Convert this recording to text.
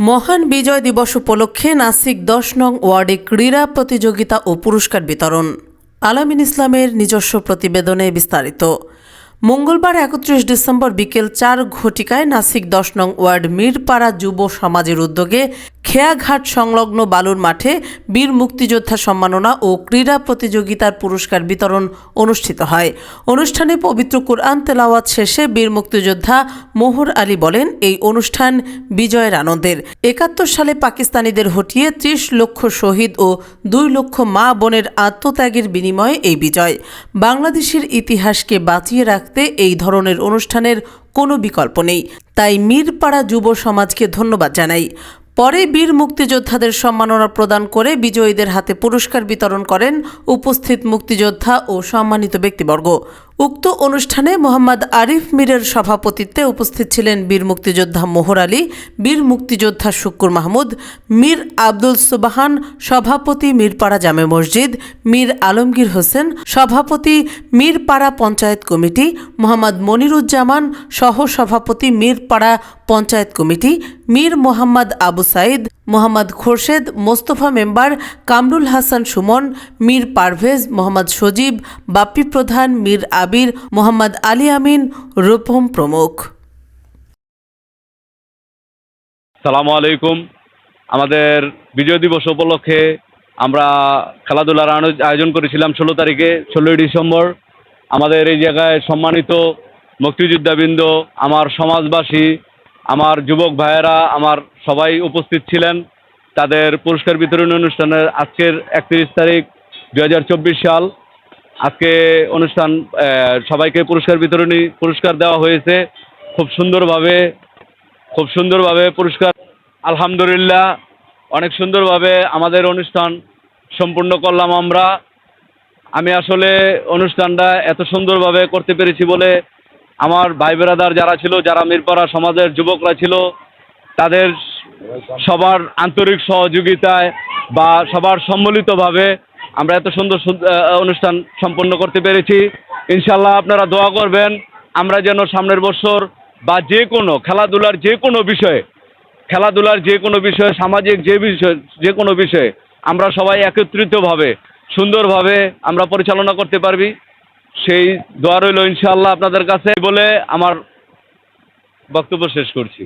মহান বিজয় দিবস উপলক্ষে নাসিক দশ নং ওয়ার্ডে ক্রীড়া প্রতিযোগিতা ও পুরস্কার বিতরণ। আলামিন ইসলামের নিজস্ব প্রতিবেদনে বিস্তারিত। মঙ্গলবার একত্রিশ ডিসেম্বর বিকেল চার ঘটিকায় নাসিক দশ নং ওয়ার্ড মিরপাড়া যুব সমাজের উদ্যোগে খেয়াঘাট সংলগ্ন বালুর মাঠে বীর মুক্তিযোদ্ধা সম্মাননা ও ক্রীড়া প্রতিযোগিতার পুরস্কার বিতরণ অনুষ্ঠিত হয়। অনুষ্ঠানে পবিত্র কোরআন তেলাওয়াত শেষে বীর মুক্তিযোদ্ধা মোহর আলী বলেন, এই অনুষ্ঠান বিজয়ের আনন্দের। একাত্তর সালে পাকিস্তানিদের হটিয়ে ত্রিশ লক্ষ শহীদ ও দুই লক্ষ মা বোনের আত্মত্যাগের বিনিময়ে এই বিজয়। বাংলাদেশের ইতিহাসকে বাঁচিয়ে রাখতে এই ধরনের অনুষ্ঠানের কোনো বিকল্প নেই। তাই মিরপাড়া যুব সমাজকে ধন্যবাদ জানাই। পরে বীর মুক্তিযোদ্ধাদের সম্মাননা প্রদান করে বিজয়ীদের হাতে পুরস্কার বিতরণ করেন উপস্থিত মুক্তিযোদ্ধা ও সম্মানিত ব্যক্তিবর্গ। উক্ত অনুষ্ঠানে মোহাম্মদ আরিফ মীরের সভাপতিত্বে উপস্থিত ছিলেন বীর মুক্তিযোদ্ধা মোহর আলী, বীর মুক্তিযোদ্ধা শুক্কুর মাহমুদ, মীর আব্দুল সুবাহান, সভাপতি মীরপাড়া জামে মসজিদ, মীর আলমগীর হোসেন, সভাপতি মীরপাড়া পঞ্চায়েত কমিটি, মোহাম্মদ মনিরুজ্জামান সহ সভাপতি মীরপাড়া পঞ্চায়েত কমিটি, মীর মোহাম্মদ আবু সাইদ মোহাম্মদ খোরশেদ, মোস্তফা মেম্বার কামরুল হাসান সুমন, মীর পারভেজ, মোহাম্মদ সজীব, বাপ্পি প্রধান মীর আবির, মোহাম্মদ আলী আমিন, রূপম প্রমুখ। সালামু আলাইকুম। আমাদের বিজয় দিবস উপলক্ষে আমরা খেলাধুলার আয়োজন করেছিলাম ষোলো তারিখে, ষোলোই ডিসেম্বর। আমাদের এই জায়গায় সম্মানিত মুক্তিযোদ্ধাবৃন্দ, আমার সমাজবাসী আমার যুবক ভাইয়েরা, আমার সবাই উপস্থিত ছিলেন। তাদের পুরস্কার বিতরণী অনুষ্ঠানের আজকের একত্রিশ তারিখ দু হাজার চব্বিশ সাল। আজকে অনুষ্ঠান সবাইকে পুরস্কার বিতরণী, পুরস্কার দেওয়া হয়েছে। খুব সুন্দরভাবে খুব সুন্দরভাবে পুরস্কার, আলহামদুলিল্লাহ। অনেক সুন্দরভাবে আমাদের অনুষ্ঠান সম্পূর্ণ করলাম আমরা। আমি আসলে অনুষ্ঠানটা এত সুন্দরভাবে করতে পেরেছি বলে আমার ভাই বেরাদার যারা ছিল, যারা মিরপাড়া সমাজের যুবকরা ছিল, তাদের সবার আন্তরিক সহযোগিতায় বা সবার সম্মিলিতভাবে আমরা এত সুন্দর অনুষ্ঠান সম্পন্ন করতে পেরেছি। ইনশাল্লাহ আপনারা দোয়া করবেন, আমরা যেন সামনের বছর বা যে কোনো খেলাধুলার যে কোনো বিষয়ে, খেলাধুলার যে কোনো বিষয়ে, সামাজিক যে বিষয়, যে কোনো বিষয়ে আমরা সবাই একত্রিতভাবে, সুন্দরভাবে আমরা পরিচালনা করতে পারবি। সেই দোয়া রইল ইনশাআল্লাহ আপনাদের কাছে বলে আমার বক্তব্য শেষ করছি।